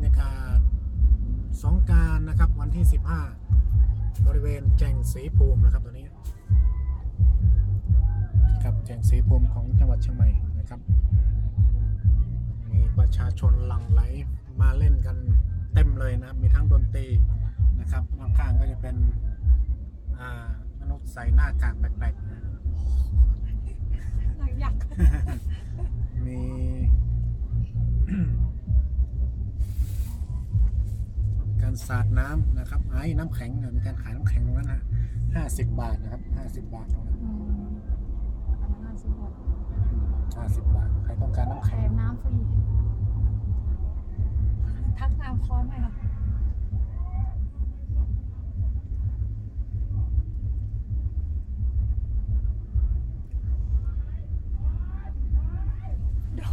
รยากาศสงการนะครับ วันที่ 15 บริเวณแจ่งสีภูมินะครับตัวนี้ครับแจ่งสีภูมิของจังหวัดเชียงใหม่นะครับ มีประชาชนหลั่งไหลมาเล่นกันเต็มเลยนะครับมีทั้งดนตรีนะครับข้างๆก็จะเป็นมนุษย์ใส่หน้ากากแปลกๆ การสาดน้ำนะครับไอ้น้ำแข็งเนี่ยมีการขายน้ำแข็งตรงนั้นนะห้าสิบบาทนะครับห้าสิบบาทตรงนั้นอืมห้าสิบบาทห้าสิบบาทใครต้องการน้ำแถแข็งมน้ำฟรีทักน้ำค้อนไหมคะเดี๋ยว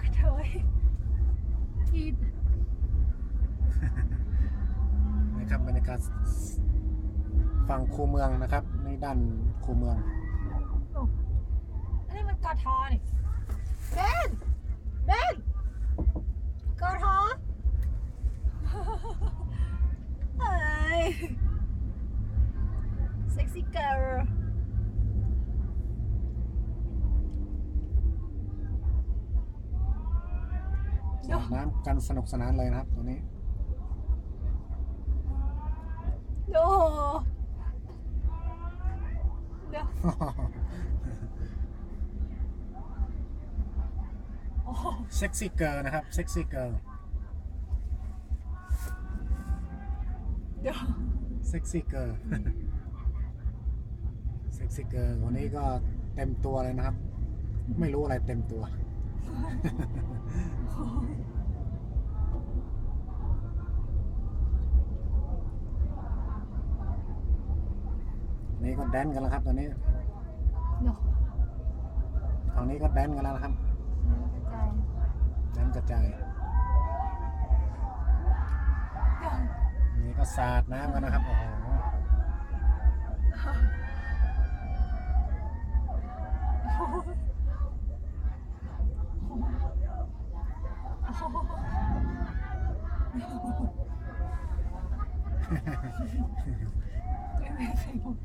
กระเทยที่ นะครับบรรยากาศฝั่งคูเมืองนะครับในด้านคูเมืองอันนี้มันกอทอนี่เบนเบนกอทอเอ้ยเซ็กซี่เกิร์ลสาดน้ำกันสนุกสนานเลยนะครับตัวนี้ ดูเดี๋ยวโอ้โหเซ็กซี่เกิร์ลนะครับเซ็กซี่เกิร์ลเดี๋ยวเซ็กซี่เกิร์ลเซ็กซี่เกิร์ลวันนี้ก็เต็มตัวเลยนะครับ ไม่รู้อะไรเต็มตัว นี่ก็แดนกันแล้วครับตอนนี้เดี๋ยวฝั่งนี้ก็แดนกันแล้วนะครับใจแดนกระจายเดี๋ยวนี่ก็สาดน้ำกันนะครับโอ้โห Enfim.